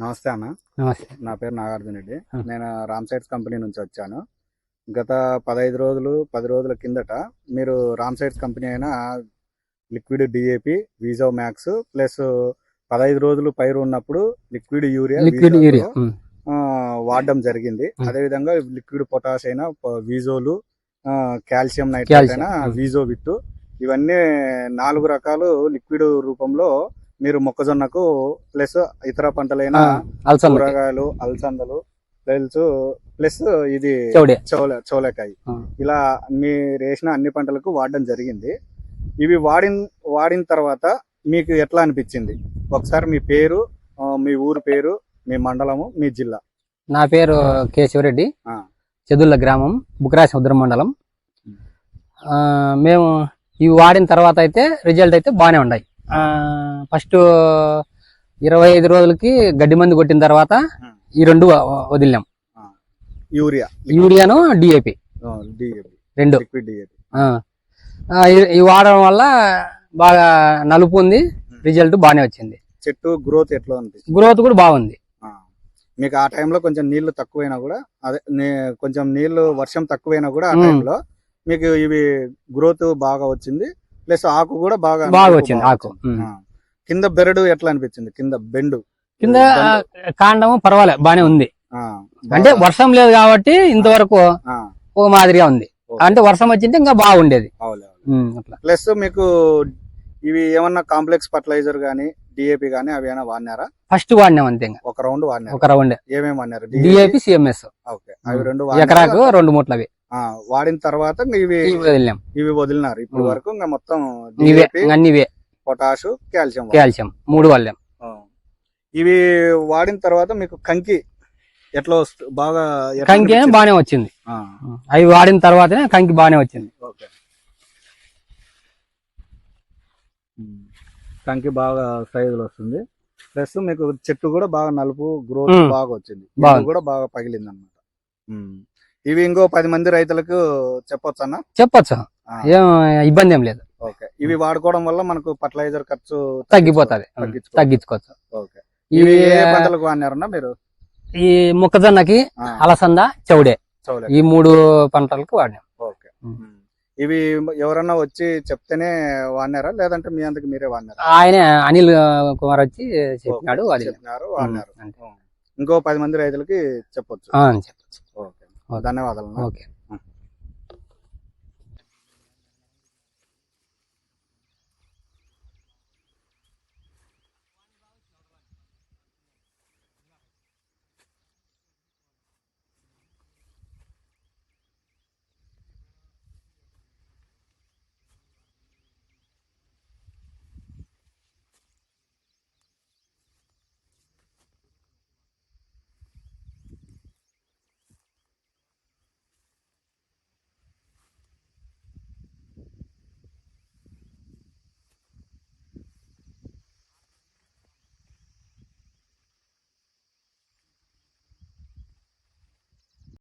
నమస్తే అన్న. నమస్తే. నా పేరు నాగార్జున రెడ్డి. నేను రామ్ సైడ్స్ కంపెనీ నుంచి వచ్చాను. గత పదహైదు రోజులు పది రోజుల కిందట మీరు రామ్ సైడ్స్ కంపెనీ అయిన లిక్విడ్ డిఏపి వీజో మ్యాక్స్ ప్లస్ పదహైదు రోజులు పైరు ఉన్నప్పుడు లిక్విడ్ యూరియా లిక్విడ్ యూరియా. వాడడం జరిగింది. అదేవిధంగా లిక్విడ్ పొటాష్ అయినా వీజోలు కాల్షియం నైట్రేట్ అయినా. వీజో విట్టు. ఇవన్నీ నాలుగు రకాలు లిక్విడ్ రూపంలో మీరు మొక్కజొన్నకు ప్లస్ ఇతర పంటలైన కూరగాయలు అలసందలు ప్లస్ ప్లస్ ఇది చౌలకాయ. ఇలా మీరు వేసిన అన్ని పంటలకు వాడడం జరిగింది. ఇవి వాడిన వాడిన తర్వాత మీకు ఎట్లా అనిపించింది? ఒకసారి మీ పేరు మీ ఊరు పేరు మీ మండలము మీ జిల్లా. నా పేరు కె శివరెడ్డి ఆ. చెదుళ్ళ గ్రామం బుక్రాసి ఉద్ర మండలం. ఆ, మేము ఇవి వాడిన తర్వాత అయితే రిజల్ట్ అయితే బాగానే ఉన్నాయి. ఫస్ట్ ఇరవై ఐదు రోజులకి గడ్డి మందు కొట్టిన తర్వాత. ఈ రెండు వదిలినాం. యూరియా. యూరియాను డిఏపి డిఏపి రెండు. ఇవి వాడడం వల్ల బాగా నలుపు ఉంది రిజల్ట్ బాగానే వచ్చింది. చెట్టు గ్రోత్ ఎట్లా అనిపిస్తుంది గ్రోత్ కూడా బాగుంది. మీకు ఆ టైంలో కొంచెం నీళ్ళు తక్కువైనా కూడా అదే కొంచెం నీళ్ళు వర్షం తక్కువైనా కూడా ఆ. టైంలో మీకు ఇవి గ్రోత్ బాగా వచ్చింది. ప్లస్ ఆకు కూడా బాగా బాగా వచ్చింది ఆకు. కింద బెరడు ఎట్లా అనిపించింది? కింద బెండు. కింద. కాండము పర్వాలే బానే ఉంది. అంటే వర్షం లేదు కాబట్టి ఇంతవరకు ఒక మాదిరిగా ఉంది. అంటే వర్షం వచ్చింటే ఇంకా బాగుండేది. ప్లస్ మీకు ఇవి ఏమన్నా కాంప్లెక్స్ ఫర్టిలైజర్ గానీ డిఏపి గానీ అవి ఏమైనా వాడినారా? ఫస్ట్ వాడినాం అంతే ఒక రౌండ్ వాడినారు? ఒక రౌండ్. ఏమేమి వాడినారు? DAP CMS okay. అవి రెండు ఎకరాకు. రెండు మూట్లవి. వాడిన తర్వాత ఇవి ఇవి వదిలినాం. ఇవి వదిలినారు. ఇప్పటి. వరకు ఇంకా మొత్తం ఇవే DAP, ఇంక అన్ని ఇవే. పొటాషు కాల్షియం కాల్షియం మూడు వాళ్ళం ఇవి వాడిన తర్వాత మీకు కంకి ఎట్లా వస్తు బాగా కంకి? బానే వచ్చింది. అవి వాడిన తర్వాతనే కంకి బానే వచ్చింది. కంకి బాగా సైజులో వస్తుంది. ప్లస్ మీకు చెట్టు కూడా బాగా నలుపు గ్రోత్. బాగా వచ్చింది. కూడా బాగా పగిలింది అనమాట ఇవి ఇంకో పది మంది రైతులకు చెప్పొచ్చు అన్న? చెప్పొచ్చు. ఏం ఇబ్బంది ఏం లేదు. ఓకే. ఇవి వాడుకోవడం వల్ల మనకు ఫర్టిలైజర్ ఖర్చు తగ్గిపోతుంది. తగ్గించుకో- తగ్గించుకోవచ్చు. ఓకే. ఇవి పంటలకు వాడినారన్నా మీరు? ఈ మొక్కజొన్నకి అలసంద చౌడే. ఈ మూడు పంటలకు వాడినాం. ఓకే. ఇవి ఎవరన్నా వచ్చి చెప్తేనే వాడినారా? లేదంటే మీ అందుకు మీరే వాడినారా? ఆయన అనిల్ కుమార్ వచ్చి చెప్పినాడు వాడినారు. అంతే. ఇంకో పది మంది రైతులకి చెప్పొచ్చు. చెప్పొచ్చు. ధన్యవాదాలు ఓకే